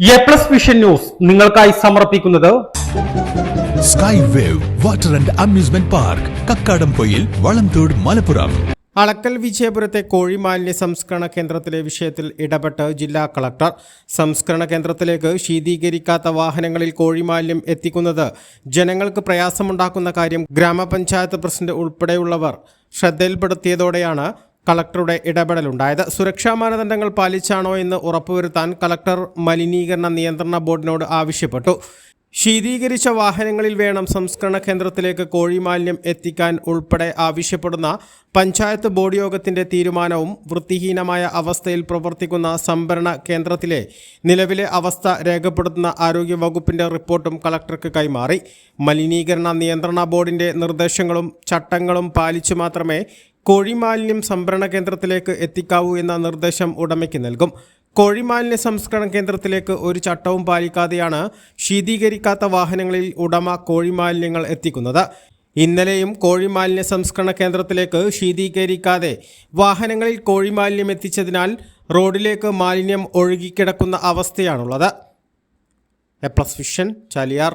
A plus vision news നിങ്ങൾക്കായി സമർപ്പിക്കുന്നത് Sky Wave water and amusement park Kakkadampoyil Valamthode Malappuram Alakkal വിജയപുരത്തെ കോഴിമാലിന്യ സംസ്കരണ കേന്ദ്രത്തിലെ വിഷയത്തിൽ ഇടപെട്ട് ജില്ലാ കളക്ടർ. സംസ്കരണ കേന്ദ്രത്തിലേക്ക് ശീതീകരിക്കാത്ത വാഹനങ്ങളിൽ കോഴിമാലിന്യം എത്തിക്കുന്നത് ജനങ്ങൾക്ക് പ്രയാസമുണ്ടാക്കുന്ന കാര്യം ഗ്രാമപഞ്ചായത്ത് പ്രസിഡന്റ് ഉൾപ്പെടെയുള്ളവർ ശ്രദ്ധയിൽപ്പെടുത്തിയതോടെയാണ് കളക്ടറുടെ ഇടപെടലുണ്ടായത്. സുരക്ഷാ മാനദണ്ഡങ്ങൾ പാലിച്ചാണോ എന്ന് ഉറപ്പുവരുത്താൻ കളക്ടർ മലിനീകരണ നിയന്ത്രണ ബോർഡിനോട് ആവശ്യപ്പെട്ടു. ശീതീകരിച്ച വാഹനങ്ങളിൽ വേണം സംസ്കരണ കേന്ദ്രത്തിലേക്ക് കോഴിമാലിന്യം എത്തിക്കാൻ ഉൾപ്പെടെ ആവശ്യപ്പെടുന്ന പഞ്ചായത്ത് ബോർഡ് യോഗത്തിന്റെ തീരുമാനവും വൃത്തിഹീനമായ അവസ്ഥയിൽ പ്രവർത്തിക്കുന്ന സംഭരണ കേന്ദ്രത്തിലെ നിലവിലെ അവസ്ഥ രേഖപ്പെടുത്തുന്ന ആരോഗ്യ വകുപ്പിന്റെ റിപ്പോർട്ടും കളക്ടർക്ക് കൈമാറി. മലിനീകരണ നിയന്ത്രണ ബോർഡിന്റെ നിർദ്ദേശങ്ങളും ചട്ടങ്ങളും പാലിച്ചു മാത്രമേ കോഴിമാലിന്യം സംഭരണ കേന്ദ്രത്തിലേക്ക് എത്തിക്കാവൂ എന്ന നിർദ്ദേശം ഉടമയ്ക്ക് നൽകും. കോഴിമാലിന്യ സംസ്കരണ കേന്ദ്രത്തിലേക്ക് ഒരു ചട്ടവും പാലിക്കാതെയാണ് ശീതീകരിക്കാത്ത വാഹനങ്ങളിൽ ഉടമ കോഴിമാലിന്യങ്ങൾ എത്തിക്കുന്നത്. ഇന്നലെയും കോഴിമാലിന്യ സംസ്കരണ കേന്ദ്രത്തിലേക്ക് ശീതീകരിക്കാതെ വാഹനങ്ങളിൽ കോഴിമാലിന്യം എത്തിച്ചതിനാൽ റോഡിലേക്ക് മാലിന്യം ഒഴുകിക്കിടക്കുന്ന അവസ്ഥയാണുള്ളത്. A plus vision Chaliyar.